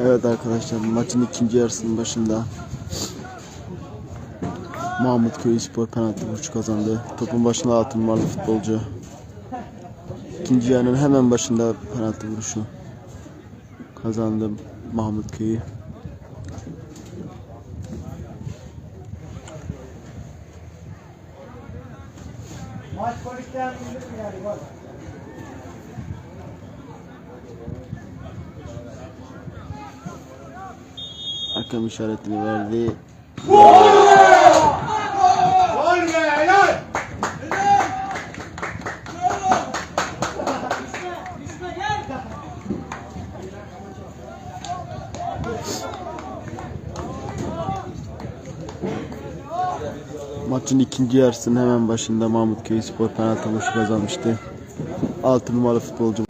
Evet arkadaşlar maçın ikinci yarısının başında Mahmut Köy Spor penaltı vuruşu kazandı. Topun başına altın vardı futbolcu. İkinci yarının hemen başında penaltı vuruşu kazandı Mahmut Köy'ü. Maç polisler bildir mi yani bak. Hakem işaretini verdi. Gol Maçın ikinci yarısının hemen başında Mahmut Köy Spor penaltı vuruşu kazanmıştı. 6 numaralı futbolcu.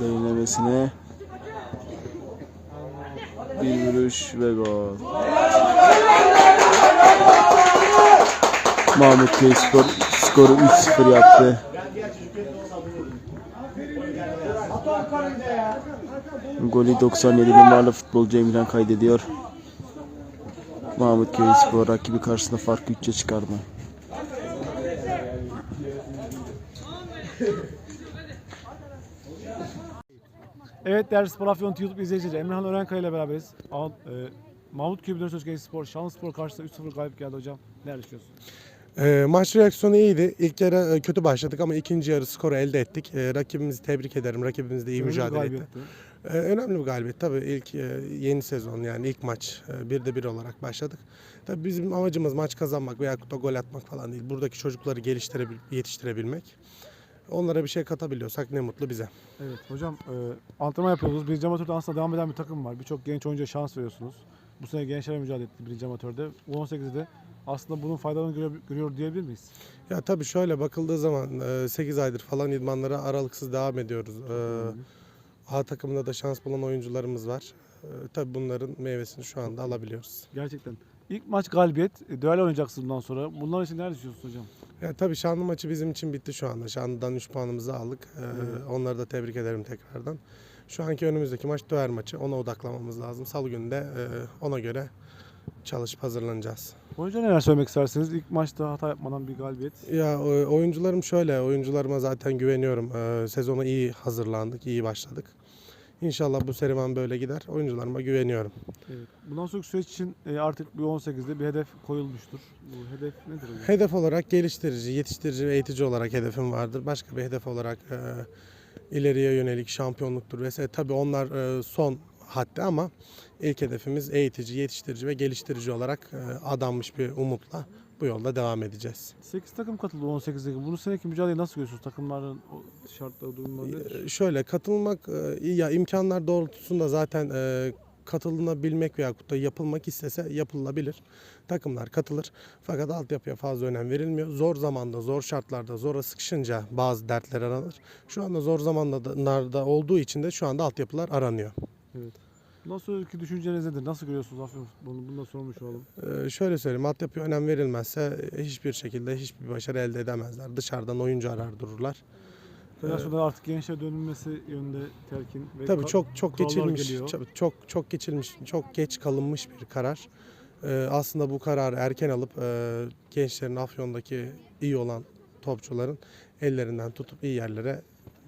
Derinlemesine bir vuruş ve gol. Mahmut Köy Spor skoru 3-0 yaptı. Golü 97 numaralı futbolcu Emirhan kaydediyor. Mahmut Köy Spor rakibi karşısında farkı 3'e çıkardı. Evet değerli Spor Afyon YouTube izleyicileri Emrehan Örenkaya ile beraberiz. Al- e, Mahmut Söz Genç Spor, Şanlı Spor karşısında 3-0 galip geldi hocam. Ne düşünüyorsun? E, maç reaksiyonu iyiydi. İlk yarı e, kötü başladık ama ikinci yarı skoru elde ettik. E, rakibimizi tebrik ederim. Rakibimiz de iyi Önemli bir mücadele etti. galibiyetti. E, önemli bir galibiyet. Tabii ilk e, yeni sezon yani ilk maç e, bir de bir olarak başladık. Tabii bizim amacımız maç kazanmak veya da gol atmak falan değil. Buradaki çocukları geliştirebil yetiştirebilmek. Onlara bir şey katabiliyorsak ne mutlu bize. Evet hocam e, antrenman yapıyoruz. Birinci amatörde aslında devam eden bir takım var. Birçok genç oyuncuya şans veriyorsunuz. Bu sene gençlere mücadele etti birinci amatörde. U18'de aslında bunun faydalarını görüyor, görüyor diyebilir miyiz? Ya tabii şöyle bakıldığı zaman 8 aydır falan idmanlara aralıksız devam ediyoruz. E, A takımında da şans bulan oyuncularımız var. E, tabii bunların meyvesini şu anda alabiliyoruz. Gerçekten. İlk maç galibiyet. E, Düello oynayacaksınız bundan sonra. Bunlar için neler düşünüyorsunuz hocam? Ya tabii Şanlı maçı bizim için bitti şu anda. Şanlı'dan 3 puanımızı aldık. Ee. Onları da tebrik ederim tekrardan. Şu anki önümüzdeki maç Döver maçı. Ona odaklamamız lazım. Salı günü de e, ona göre çalışıp hazırlanacağız. Oyuncuya neler söylemek istersiniz? İlk maçta hata yapmadan bir galibiyet. Ya o- oyuncularım şöyle, oyuncularıma zaten güveniyorum. Ee, sezona iyi hazırlandık, iyi başladık. İnşallah bu serüven böyle gider. Oyuncularıma güveniyorum. Evet. Bundan sonraki süreç için e, artık bir 18'de bir hedef koyulmuştur. Bu hedef nedir hocam? Hedef olarak geliştirici, yetiştirici ve eğitici olarak hedefim vardır. Başka bir hedef olarak e, ileriye yönelik şampiyonluktur vesaire. Tabii onlar e, son haddi ama ilk hedefimiz eğitici, yetiştirici ve geliştirici olarak e, adanmış bir umutla bu yolda devam edeceğiz. 8 takım katıldı 18'deki. Bunu seneki mücadeleyi nasıl görüyorsunuz? Takımların şartları, durumları? E, şöyle katılmak ya imkanlar doğrultusunda zaten katılınabilmek veya da yapılmak istese yapılabilir. Takımlar katılır. Fakat altyapıya fazla önem verilmiyor. Zor zamanda, zor şartlarda, zora sıkışınca bazı dertler aranır. Şu anda zor zamanlarda olduğu için de şu anda altyapılar aranıyor. Bundan sonraki düşünceniz nedir? Nasıl görüyorsunuz Afyon futbolunu? Bunu da sormuş olalım. Ee, şöyle söyleyeyim, altyapıya önem verilmezse hiçbir şekilde hiçbir başarı elde edemezler. Dışarıdan oyuncu arar dururlar. Federasyonda artık gençlere dönülmesi yönünde telkin ve Tabii çok çok kurallar geçilmiş, geliyor. çok çok çok geçilmiş, çok geç kalınmış bir karar. Ee, aslında bu kararı erken alıp e, gençlerin Afyon'daki iyi olan topçuların ellerinden tutup iyi yerlere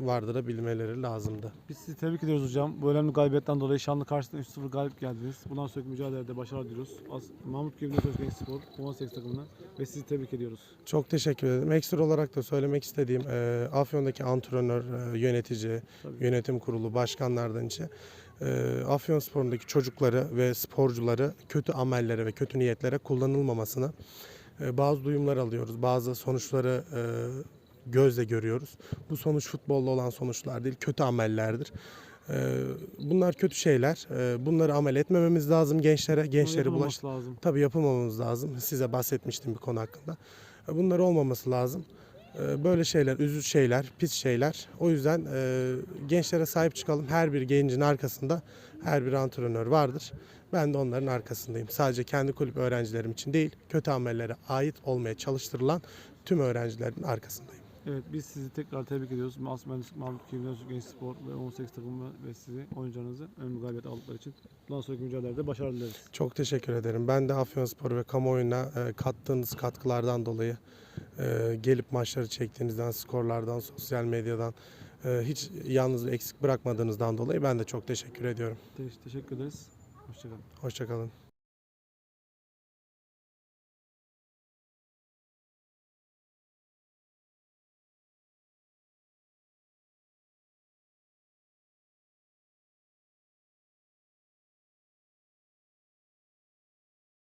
vardırabilmeleri lazımdı. Biz sizi tebrik ediyoruz hocam. Bu önemli galibiyetten dolayı Şanlı karşısında 3-0 galip geldiniz. Bundan sonraki mücadelede başarılar diliyoruz. Az, Mahmut Gülbin Söz Genç Spor, 18 takımına ve sizi tebrik ediyoruz. Çok teşekkür ederim. Ekstra olarak da söylemek istediğim e, Afyon'daki antrenör, e, yönetici, Tabii. yönetim kurulu, başkanlardan içe e, Afyon sporundaki çocukları ve sporcuları kötü amellere ve kötü niyetlere kullanılmamasını e, bazı duyumlar alıyoruz. Bazı sonuçları e, gözle görüyoruz. Bu sonuç futbolda olan sonuçlar değil, kötü amellerdir. E, bunlar kötü şeyler. E, bunları amel etmememiz lazım gençlere, gençleri bulaş lazım. Tabii yapılmamamız lazım. Size bahsetmiştim bir konu hakkında. E, Bunlar olmaması lazım. Ee, Böyle şeyler, üzücü şeyler, pis şeyler. O yüzden e, gençlere sahip çıkalım. Her bir gencin arkasında her bir antrenör vardır. Ben de onların arkasındayım. Sadece kendi kulüp öğrencilerim için değil, kötü amellere ait olmaya çalıştırılan tüm öğrencilerin arkasındayım. Evet biz sizi tekrar tebrik ediyoruz. Mas Mühendislik Mahmut Üniversitesi Genç Spor ve 18 takımı ve sizi oyuncularınızı önemli galibiyet aldıkları için bundan sonraki mücadelede başarılar dileriz. Çok teşekkür ederim. Ben de Afyonspor ve kamuoyuna e, kattığınız katkılardan dolayı e, gelip maçları çektiğinizden, skorlardan, sosyal medyadan e, hiç yalnız eksik bırakmadığınızdan dolayı ben de çok teşekkür ediyorum. Te- teşekkür ederiz. Hoşçakalın. Hoşçakalın.